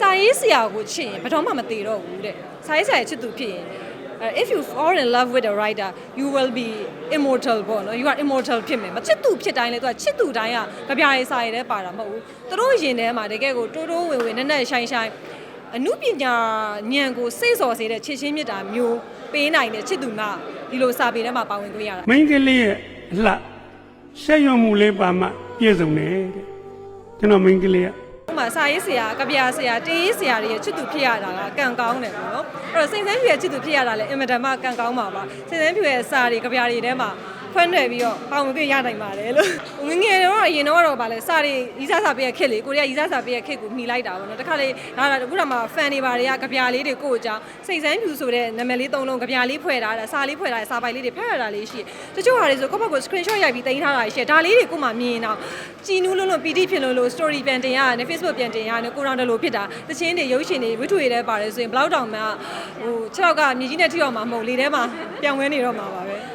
စာရေးဆရာကိုချစ်ရင်ဘယ်တော့မှမသေးတော့ဘူးတဲ့စာရေးဆရာရဲ့ချစ်သူဖြစ်ရင်အဲ if you fall in love with a writer you will be immortal ပေါ့နော် you are immortal ဖြစ်မယ်မချစ်သူဖြစ်တိုင်းလေသူကချစ်သူတိုင်းကကြပြရေးစာရေးထဲပါတာမဟုတ်ဘူးသူတို့ရင်ထဲမှာတကယ်ကိုတိုးတိုးဝင်ဝင်နဲ့နဲ့ရှိုင်းရှိုင်းအမှုပညာဉာဏ်ကိုစိတ်စော်စေတဲ့ချစ်ချင်းမြတ်တာမျိုးပေးနိုင်တဲ့ချစ်သူကဒီလိုစာပေထဲမှာပါဝင်ခွင့်ရတာမိန်းကလေးရဲ့အလှဆက်ရွံမှုလေးပါမှပြည့်စုံတယ်တဲ့ကျွန်တော်မိန်းကလေးက ဥပမာစာရေးဆရာကဗျာဆရာတေးရေးဆရာတွေရဲ့ချစ်သူဖြစ်ရတာကကံကောင်းတယ်ပေါ့နော်အဲ့တော့စိန်စန်းဖြူရဲ့ချစ်သူဖြစ်ရတာလည်းအင်မတန်မှကံကောင်းပါပါစိန်စန်းဖြူရဲ့စာတွေကဗျာတွေထဲမှာ ဖွင့်ထွက်ပြီးတော့ပေါဝင်ခွင့်ရနိုင်ပါတယ်လို့ငယ်ငယ်တော့အရင်တော့တော့ဗာလဲစာတွေရီးစားစာပေးရခက်လေကိုရီးယားရီးစားစာပေးရခက်ကိုမှီလိုက်တာပေါ့နော်တခါလေဒါတော့အခုတော့မှ fan တွေပါတွေကကြပြလေးတွေကိုယ့်အကြောင်းစိတ်ဆန်းဖြူဆိုတဲ့နာမည်လေးသုံးလုံးကြပြလေးဖွဲ့ထားတာစာလေးဖွဲ့ထားတဲ့စာပိုင်လေးတွေဖတ်ရတာလေးရှိတယ်တချို့ဟာတွေဆိုကိုယ့်ဘက်ကို screenshot ရိုက်ပြီးတင်ထားတာရှိတယ်ဒါလေးတွေကိုမှမြင်တော့ကြည်နူးလုံးလုံးပီတိဖြစ်လို့လို့ story ပြန်တင်ရတယ် Facebook ပြန်တင်ရတယ်ကိုရောင်တလို့ဖြစ်တာတချင်းတွေရုပ်ရှင်တွေဝိထုတွေထဲပါတယ်ဆိုရင်ဘလောက်တောင်မှဟို6လောက်ကမြေကြီးနဲ့ထိအောင်မှာမဟုတ်လေထဲမှာပြောင်းဝဲနေတော့မှာပါပဲ